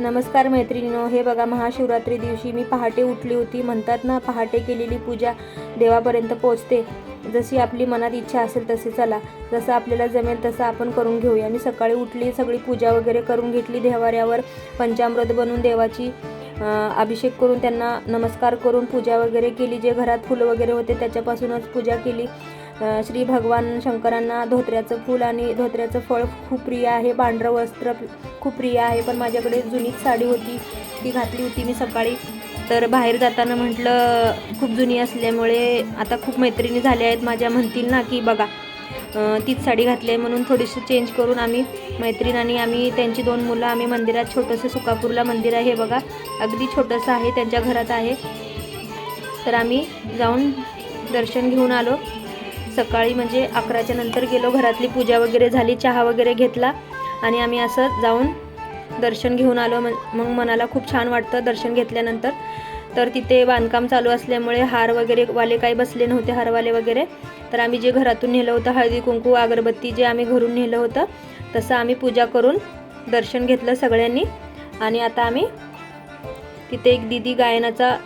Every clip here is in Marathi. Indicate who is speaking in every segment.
Speaker 1: नमस्कार मैत्रिणीनो हे बघा महाशिवरात्री दिवशी मी पहाटे उठली होती. म्हणतात ना पहाटे केलेली पूजा देवापर्यंत पोचते जशी आपली मनात इच्छा असेल तसे चला. जसं आपल्याला जमेल तसं आपण करून घेऊया. मी सकाळी उठली सगळी पूजा वगैरे करून घेतली. देवाऱ्यावर पंचामृत बनवून देवाची अभिषेक करून त्यांना नमस्कार करून पूजा वगैरे केली. जे घरात फुलं वगैरे होते त्याच्यापासूनच पूजा केली. श्री भगवान शंकरांना धोत्र्याचं फूल आणि धोत्र्याचं फळ खूप प्रिय आहे पांढरं वस्त्र खूप प्रिय आहे पण माझ्याकडे जुनीच साडी होती ती घातली होती मी सकाळी. तर बाहेर जाताना म्हटलं खूप जुनी असल्यामुळे आता खूप मैत्रिणी झाल्या आहेत माझ्या म्हणतील ना की बघा तीच साडी घातली आहे म्हणून थोडीशी चेंज करून आम्ही मैत्रीण आणि आम्ही त्यांची दोन मुलं आम्ही मंदिरात छोटंसं सुकापूरला मंदिर आहे हे बघा अगदी छोटंसं आहे त्यांच्या घरात आहे. तर आम्ही जाऊन दर्शन घेऊन आलो. सकाळी म्हणजे अकराच्या नंतर गेलो घरातली पूजा वगैरे झाली चहा वगैरे घेतला आणि आम्ही असं जाऊन दर्शन घेऊन आलो. मग मनाला खूप छान वाटतं दर्शन घेतल्यानंतर. तर तिथे बांधकाम चालू असल्यामुळे हार वगैरे वाले काही बसले नव्हते हारवाले वगैरे. तर आम्ही जे घरातून नेलं होतं हळदी कुंकू अगरबत्ती जे आम्ही घरून नेलं होतं तसं आम्ही पूजा करून दर्शन घेतलं सगळ्यांनी. आणि आता आम्ही तिथे एक दिदी गायनाचा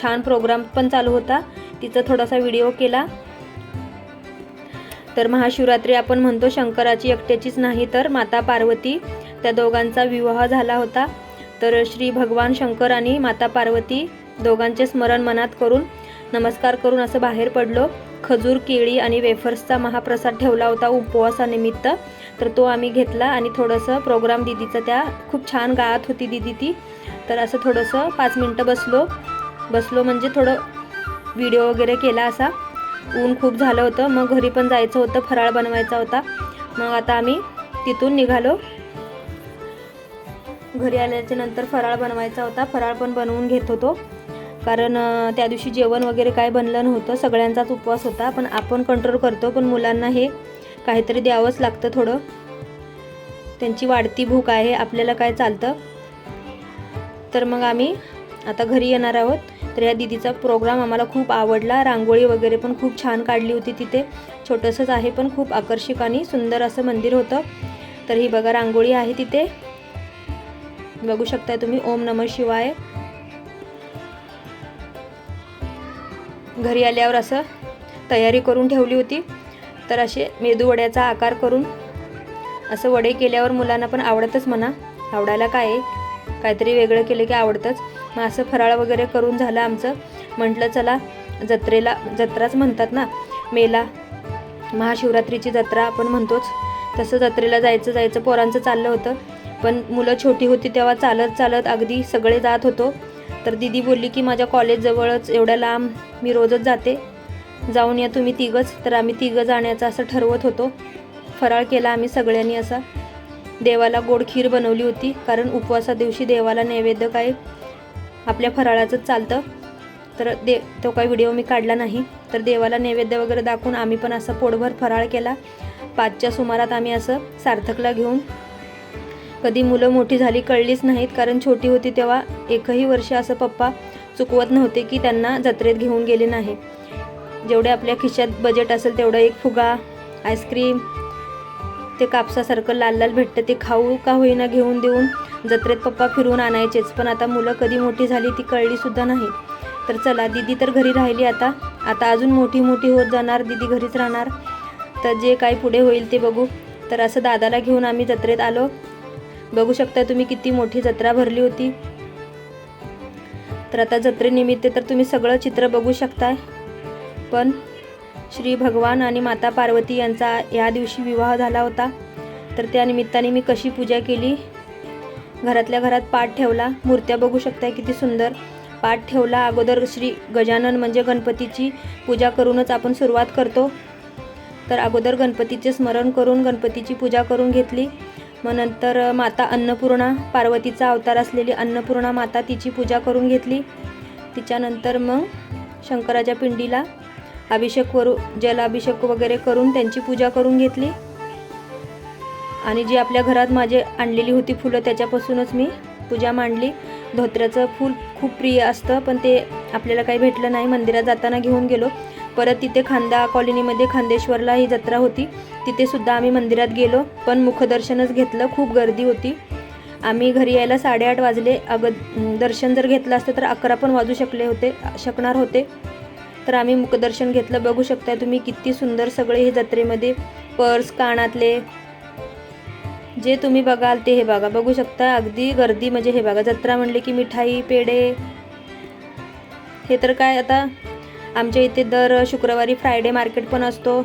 Speaker 1: छान प्रोग्राम पण चालू होता. तिचा थोडासा व्हिडिओ केला. तर महाशिवरात्री आपण म्हणतो शंकराची एकट्याचीच नाही तर माता पार्वती. त्या दोघांचा विवाह झाला होता. तर श्री भगवान शंकर आणि माता पार्वती दोघांचे स्मरण मनात करून नमस्कार करून असं बाहेर पडलो. खजूर केळी आणि वेफर्सचा महाप्रसाद ठेवला होता उपवासानिमित्त. तर तो आम्ही घेतला आणि थोडंसं प्रोग्राम दिदीचं त्या खूप छान गात होती दिदी ती. तर असं थोडंसं पाच मिनटं बसलो. बसलो म्हणजे थोडं व्हिडिओ वगैरे केला असा. ऊन खूप झालं होतं. मग घरी पण जायचं होतं फराळ बनवायचा होता. मग आता आम्ही तिथून निघालो. घरी आल्याच्यानंतर फराळ बनवायचा होता. फराळ पण बनवून घेत होतो. कारण त्या दिवशी जेवण वगैरे काय बनलं नव्हतं. सगळ्यांचाच उपवास होता. पण आपण कंट्रोल करतो. पण मुलांना हे काहीतरी द्यावंच लागतं थोडं. त्यांची वाढती भूक आहे. आपल्याला काय चालतं? तर मग आम्ही आता घरी येणार आहोत. तर या दिदीचा प्रोग्राम आम्हाला खूप आवडला रांगोळी वगैरे पण खूप छान काढली होती तिथे छोटंसंच आहे पण खूप आकर्षक आणि सुंदर असं मंदिर होतं तर ही बघा रांगोळी आहे तिथे बघू शकता तुम्ही ओम नम शिवाय घरी आल्यावर असं तयारी करून ठेवली होती तर असे मेदूवड्याचा आकार करून असं वडे केल्यावर मुलांना पण आवडतच म्हणा आवडायला काय आहे काहीतरी वेगळं केलं की आवडतंच. मग असं फराळ वगैरे करून झालं आमचं. म्हटलं चला जत्रेला जत्राच म्हणतात ना मेला महाशिवरात्रीची जत्रा आपण म्हणतोच. तसं जत्रेला जायचं जायचं पोरांचं चाललं होतं. पण मुलं छोटी होती तेव्हा चालत चालत अगदी सगळे जात होतो. तर दिदी बोलली की माझ्या कॉलेजजवळच एवढ्या लांब मी रोजच जाते. जाऊन या तुम्ही तिघंच. तर आम्ही तिघं जाण्याचं असं ठरवत होतो. फराळ केला आम्ही सगळ्यांनी असा. देवाला गोड खीर बनवली होती. कारण उपवासा दिवशी देवाला नैवेद्य काय? आपल्या फराळाचंच चालतं. तर दे तो काही व्हिडिओ मी काढला नाही. तर देवाला नैवेद्य वगैरे दाखवून आम्ही पण असं पोटभर फराळ केला. पाचच्या सुमारात आम्ही असं सार्थकला घेऊन कधी मुलं मोठी झाली कळलीच नाहीत. कारण छोटी होती तेव्हा एकही वर्ष असं पप्पा चुकवत नव्हते की त्यांना जत्रेत घेऊन गेले नाही. जेवढे आपल्या खिशात बजेट असेल तेवढं एक फुगा आईस्क्रीम ते कापसासारखं लाल लाल भेटतं ते खाऊ का होईना घेऊन देऊन जत्रेत पप्पा फिरून आणायचेच. पण आता मुलं कधी मोठी झाली ती कळलीसुद्धा नाही. तर चला दिदी तर घरी राहिली आता. आता अजून मोठी मोठी होत जाणार दिदी घरीच राहणार. तर जे काही पुढे होईल ते बघू. तर असं दादाला घेऊन आम्ही जत्रेत आलो. बघू शकता तुम्ही किती मोठी जत्रा भरली होती. तर आता जत्रेनिमित्त तर तुम्ही सगळं चित्र बघू शकताय. पण श्री भगवान आणि माता पार्वती यांचा या दिवशी विवाह झाला होता. तर त्या निमित्ताने मी कशी पूजा केली? घरातल्या घरात पाठ ठेवला. मूर्त्या बघू शकताय किती सुंदर. पाठ ठेवला. अगोदर श्री गजानन म्हणजे गणपतीची पूजा करूनच आपण सुरुवात करतो. तर अगोदर गणपतीचे स्मरण करून गणपतीची पूजा करून घेतली. मग नंतर माता अन्नपूर्णा पार्वतीचा अवतार असलेली अन्नपूर्णा माता तिची पूजा करून घेतली. तिच्यानंतर मग शंकराच्या पिंडीला अभिषेक करू जलाभिषेक वगैरे करून त्यांची पूजा करून घेतली. आणि जी आपल्या घरात माझे आणलेली होती फुलं त्याच्यापासूनच मी पूजा मांडली. धोत्र्याचं फूल खूप प्रिय असतं पण ते आपल्याला काही भेटलं नाही. मंदिरात जाताना घेऊन गेलो. परत तिथे खांदा कॉलनीमध्ये खांदेश्वरला ही जत्रा होती. तिथे सुद्धा आम्ही मंदिरात गेलो पण मुखदर्शनच घेतलं. खूप गर्दी होती. आम्ही घरी यायला साडेआठ वाजले. अग दर्शन जर घेतलं असतं तर अकरा पण वाजू शकले होते शकणार होते. तर आम्ही मुखदर्शन घेतलं. बघू शकता तुम्ही किती सुंदर सगळे हे जत्रेमध्ये पर्स कानातले जे तुम्ही बघाल ते हे बघा. बघू शकता अगदी गर्दी म्हणजे हे बघा. जत्रा म्हणले की मिठाई पेढे हे तर काय आता आमच्या इथे दर शुक्रवारी फ्रायडे मार्केट पण असतो.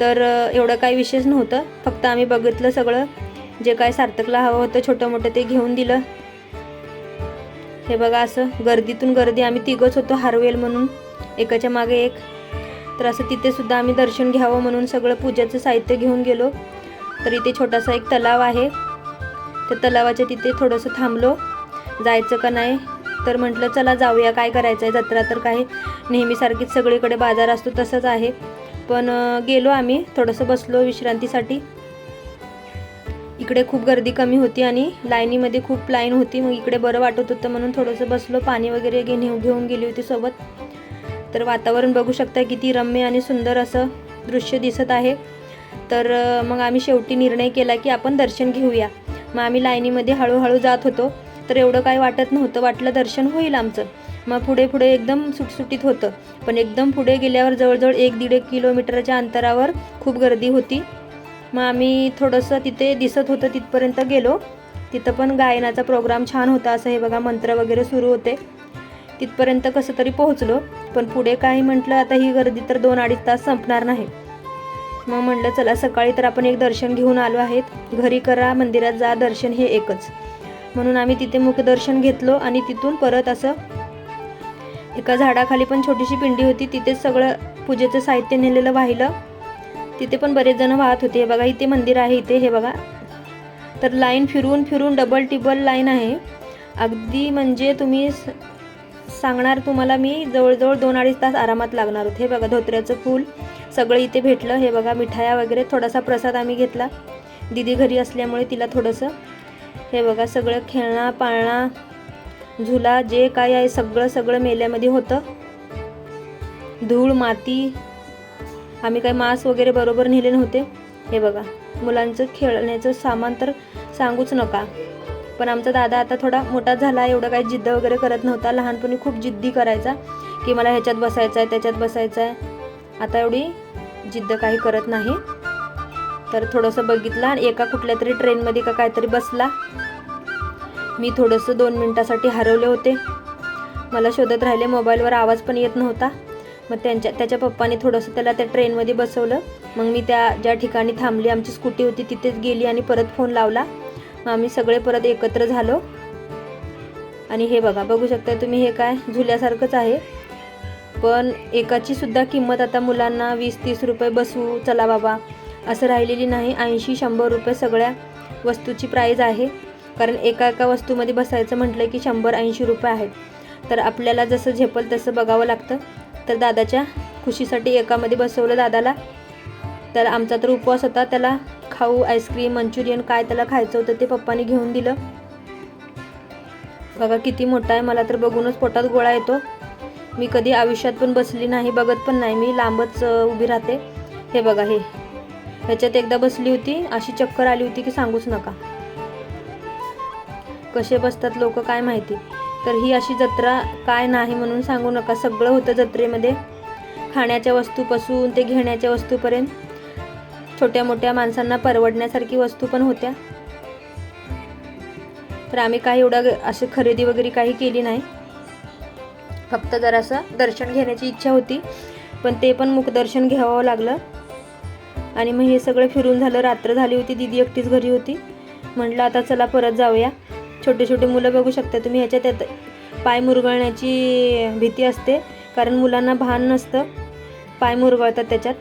Speaker 1: तर एवढं काही विशेष नव्हतं. फक्त आम्ही बघितलं सगळं. जे काय सार्थकला हवं होतं छोटं मोठं ते घेऊन दिलं. हे बघा असं गर्दीतून गर्दी. आम्ही तिघंच होतो हारवेल म्हणून. एकाच्या मागे एक. तर असं तिथे सुद्धा आम्ही दर्शन घ्यावं म्हणून सगळं पूजेचं साहित्य घेऊन गेलो. तर इथे छोटासा एक तलाव आहे. त्या तलावाच्या तिथे थोडंसं थांबलो. जायचं का नाही? तर म्हटलं चला जाऊया. काय करायचं आहे जत्रा तर काय नेहमीसारखीच सगळीकडे बाजार असतो तसंच आहे. पण गेलो आम्ही. थोडंसं बसलो विश्रांतीसाठी. इकडे खूप गर्दी कमी होती आणि लाईनीमध्ये खूप लाईन होती. मग इकडे बरं वाटत होतं म्हणून थोडंसं बसलो. पाणी वगैरे घेऊन घेऊन गेली होती सोबत. तर वातावरण बघू शकता किती रम्य आणि सुंदर असं दृश्य दिसत आहे. तर मग आम्ही शेवटी निर्णय केला की आपण दर्शन घेऊया. मग आम्ही लाईनीमध्ये हळूहळू जात होतो. तर एवढं काय वाटत नव्हतं. वाटलं दर्शन होईल आमचं. मग पुढे पुढे एकदम सुटसुटीत होतं. पण एकदम पुढे गेल्यावर जवळजवळ एक दीड एक किलोमीटरच्या अंतरावर खूप गर्दी होती. मग आम्ही थोडंसं तिथे दिसत होतं तिथपर्यंत गेलो. तिथं पण गायनाचा प्रोग्राम छान होता. असं हे बघा मंत्र वगैरे सुरू होते. तिथपर्यंत कसं तरी पोहोचलो पण पुढे काही म्हटलं आता ही गर्दी तर दोन अडीच तास संपणार नाही. मग म्हटलं चला सकाळी तर आपण एक दर्शन घेऊन आलो आहेत. घरी करा मंदिरात जा दर्शन हे एकच. म्हणून आम्ही तिथे मुखदर्शन घेतलो आणि तिथून परत असं एका झाडाखाली पण छोटीशी पिंडी होती. तिथेच सगळं पूजेचं साहित्य नेलेलं वाहिलं. तिथे पण बरेच जण वाहत होते. हे बघा इथे मंदिर आहे इथे हे बघा. तर लाईन फिरून फिरून डबल टिबल लाईन आहे. अगदी म्हणजे तुम्ही स- सांगणार तुम्हाला मी जवळजवळ दोन अडीच तास आरामात लागणार होते. हे बघा धोत्र्याचं फूल सगळं इथे भेटलं. हे बघा मिठाया वगैरे थोडासा प्रसाद आम्ही घेतला. दिदी घरी असल्यामुळे तिला थोडंसं हे बघा सगळं खेळणं पाळणा झुला जे काय आहे सगळं सगळं मेल्यामध्ये होतं. धूळ माती आम्ही काही मास वगैरे बरोबर नेले नव्हते. हे बघा मुलांचं खेळण्याचं सामान तर सांगूच नका. पण आमचा दादा आता थोडा मोठा झाला एवढं काही जिद्द वगैरे करत नव्हता. लहानपणी खूप जिद्दी करायचा की मला ह्याच्यात बसायचं आहे त्याच्यात बसायचं आहे आता एवढी जिद्द काही करत नाही. तर थोडंसं बघितलं आणि एका कुठल्या तरी ट्रेनमध्ये का काहीतरी बसला. मी थोडंसं दोन मिनटासाठी हरवले होते. मला शोधत राहिले मोबाईलवर आवाज पण येत नव्हता. मग त्यांच्या त्याच्या पप्पाने थोडंसं त्याला त्या ट्रेनमध्ये बसवलं. मग मी त्या ज्या ठिकाणी थांबली आमची स्कूटी होती तिथेच गेली आणि परत फोन लावला. मग आम्ही सगळे परत एकत्र झालो. आणि हे बघा बघू शकता तुम्ही हे काय झुल्यासारखंच आहे. पण एकाची सुद्धा किंमत आता मुलांना वीस तीस रुपये बसू चला बाबा असं राहिलेली नाही. ऐंशी शंभर रुपये सगळ्या वस्तूची प्राईज आहे. कारण एका एका वस्तूमध्ये बसायचं म्हटलं की शंभर ऐंशी रुपये आहेत. तर आपल्याला जसं झेपल तसं बघावं लागतं. तर दादाच्या खुशीसाठी एकामध्ये बसवलं दादाला. तर आमचा तर उपवास होता त्याला खाऊ आईस्क्रीम मंचुरियन काय त्याला खायचं होतं ते पप्पाने घेऊन दिलं. बघा किती मोठा आहे मला तर बघूनच पोटात गोळा येतो. मी कधी आयुष्यात पण बसली नाही बघत पण नाही मी लांबच उभी राहते. हे बघा हे. ह्याच्यात एकदा बसली होती अशी चक्कर आली होती की सांगूच नका. कसे बसतात लोक काय माहिती? तर ही अशी जत्रा काय नाही म्हणून सांगू नका सगळं होतं जत्रेमध्ये. खाण्याच्या वस्तूपासून ते घेण्याच्या वस्तूपर्यंत. छोट्या मोठ्या माणसांना परवडण्यासारखी वस्तू पण होत्या. तर आम्ही काही एवढं असं खरेदी वगैरे काही केली नाही. फक्त जरासं दर्शन घेण्याची इच्छा होती. पण ते पण मुखदर्शन घ्यावं लागलं. आणि मग हे सगळं फिरून झालं. रात्र झाली होती. दिदी एकटीच घरी होती. म्हटलं आता चला परत जाऊया. छोटे छोटे मुलं बघू शकता तुम्ही. ह्याच्यात त्यात पाय मुरगळण्याची भीती असते. कारण मुलांना भान नसतं. पाय मुरगळतात त्याच्यात.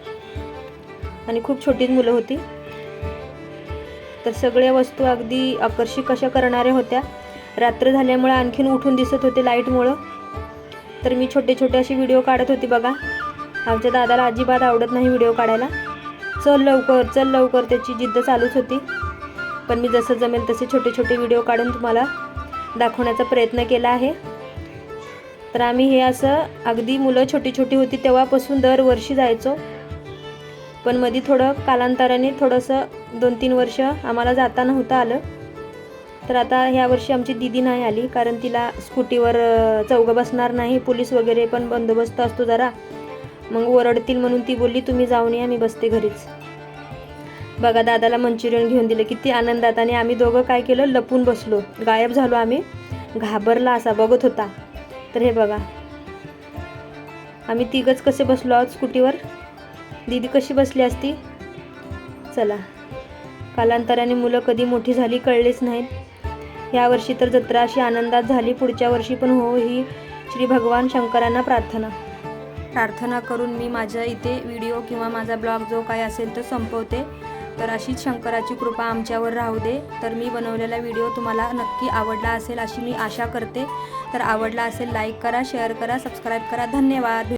Speaker 1: आणि खूप छोटीच मुलं होती. तर सगळ्या वस्तू अगदी आकर्षित कशा करणाऱ्या होत्या. रात्र झाल्यामुळे आणखीन उठून दिसत होते लाईटमुळं. तर मी छोटे छोटे असे व्हिडिओ काढत होती बघा. आमच्या दादाला अजिबात आवडत नाही व्हिडिओ काढायला. चल लवकर चल लवकर त्याची जिद्द चालूच होती. पण मी जसं जमेल तसे छोटे छोटे व्हिडिओ काढून तुम्हाला दाखवण्याचा प्रयत्न केला आहे. तर आम्ही हे असं अगदी मुलं छोटी छोटी होती तेव्हापासून दरवर्षी जायचो. पण मध्ये थोडं कालांतराने थोडंसं दोन तीन वर्ष आम्हाला जाता नव्हतं आलं. तर आता ह्या वर्षी आमची दिदी नाही आली कारण तिला स्कूटीवर चौघं बसणार नाही. पोलीस वगैरे पण बंदोबस्त असतो जरा. मग ओरडतील म्हणून ती बोलली तुम्ही जाऊन या मी बसते घरीच. बघा दादाला मंचुरियन घेऊन दिलं. किती आनंदात आणि आम्ही दोघं काय केलं लपून बसलो. गायब झालो आम्ही. घाबरला असा बघत होता. तर हे बघा. आम्ही तिघंच कसे बसलो आहोत स्कूटीवर? दीदी कशी बसली असती? चला. कालांतराने मुलं कधी मोठी झाली कळलेच नाहीत. या वर्षी तर जत्रा अशी आनंदात झाली पुढच्या वर्षी पण हो ही श्री भगवान शंकरांना प्रार्थना. प्रार्थना करून मी माझ्या इथे व्हिडिओ किंवा माझा ब्लॉग जो काय असेल तो संपवते. तर अशीच शंकराची कृपा आमच्यावर राहू दे. तर मी बनवलेला व्हिडिओ तुम्हाला नक्की आवडला असेल अशी मी आशा करते. तर आवडला असेल लाईक करा शेअर करा सबस्क्राईब करा. धन्यवाद.